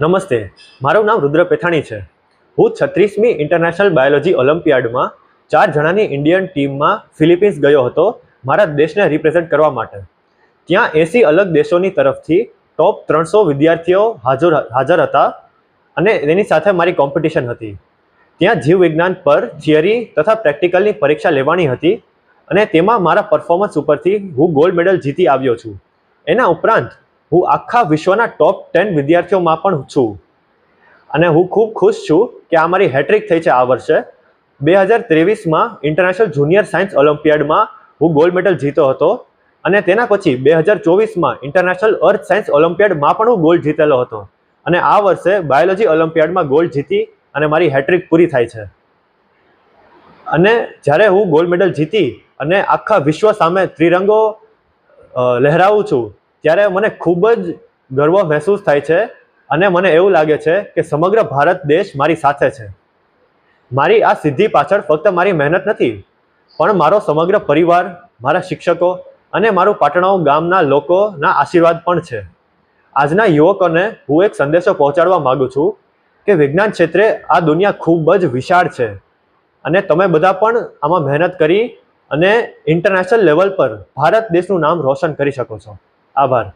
નમસ્તે, મારું નામ રુદ્ર પેથાણી છે. હું છત્રીસમી ઇન્ટરનેશનલ બાયોલોજી ઓલિમ્પિયાડમાં ચાર જણાની ઇન્ડિયન ટીમમાં ફિલિપિન્સ ગયો હતો, મારા દેશને રિપ્રેઝેન્ટ કરવા માટે. ત્યાં એંસી અલગ દેશોની તરફથી ટોપ ત્રણસો વિદ્યાર્થીઓ હાજર હાજર હતા અને એની સાથે મારી કોમ્પિટિશન હતી. ત્યાં જીવવિજ્ઞાન પર થિયરી તથા પ્રેક્ટિકલની પરીક્ષા લેવાની હતી અને તેમાં મારા પરફોર્મન્સ ઉપરથી હું ગોલ્ડ મેડલ જીતી આવ્યો છું. એના ઉપરાંત હું આખા વિશ્વના ટોપ ટેન વિદ્યાર્થીઓમાં પણ છું. અને હું ખૂબ ખુશ છું કે આ મારી હેટ્રિક થઈ છે આ વર્ષે. બે હજાર ત્રેવીસમાં ઇન્ટરનેશનલ જુનિયર સાયન્સ ઓલિમ્પિયાડમાં હું ગોલ્ડ મેડલ જીતો હતો અને તેના પછી બે હજાર ચોવીસમાં ઇન્ટરનેશનલ અર્થ સાયન્સ ઓલિમ્પિયાડમાં પણ હું ગોલ્ડ જીતેલો હતો. અને આ વર્ષે બાયોલોજી ઓલિમ્પિયાડમાં ગોલ્ડ જીતી અને મારી હેટ્રિક પૂરી થાય છે. અને જ્યારે હું ગોલ્ડ મેડલ જીતી અને આખા વિશ્વ સામે ત્રિરંગો લહેરાવું છું ત્યારે મને ખૂબ જ ગર્વ મહેસૂસ થાય છે અને મને એવું લાગે છે કે સમગ્ર ભારત દેશ મારી સાથે છે. મારી આ સિદ્ધિ પાછળ ફક્ત મારી મહેનત નથી, પણ મારો સમગ્ર પરિવાર, મારા શિક્ષકો અને મારું પાટણાઓ ગામના લોકોના આશીર્વાદ પણ છે. આજના યુવકોને હું એક સંદેશો પહોંચાડવા માગું છું કે વિજ્ઞાન ક્ષેત્રે આ દુનિયા ખૂબ જ વિશાળ છે અને તમે બધા પણ આમાં મહેનત કરી અને ઇન્ટરનેશનલ લેવલ પર ભારત દેશનું નામ રોશન કરી શકો છો. આભાર.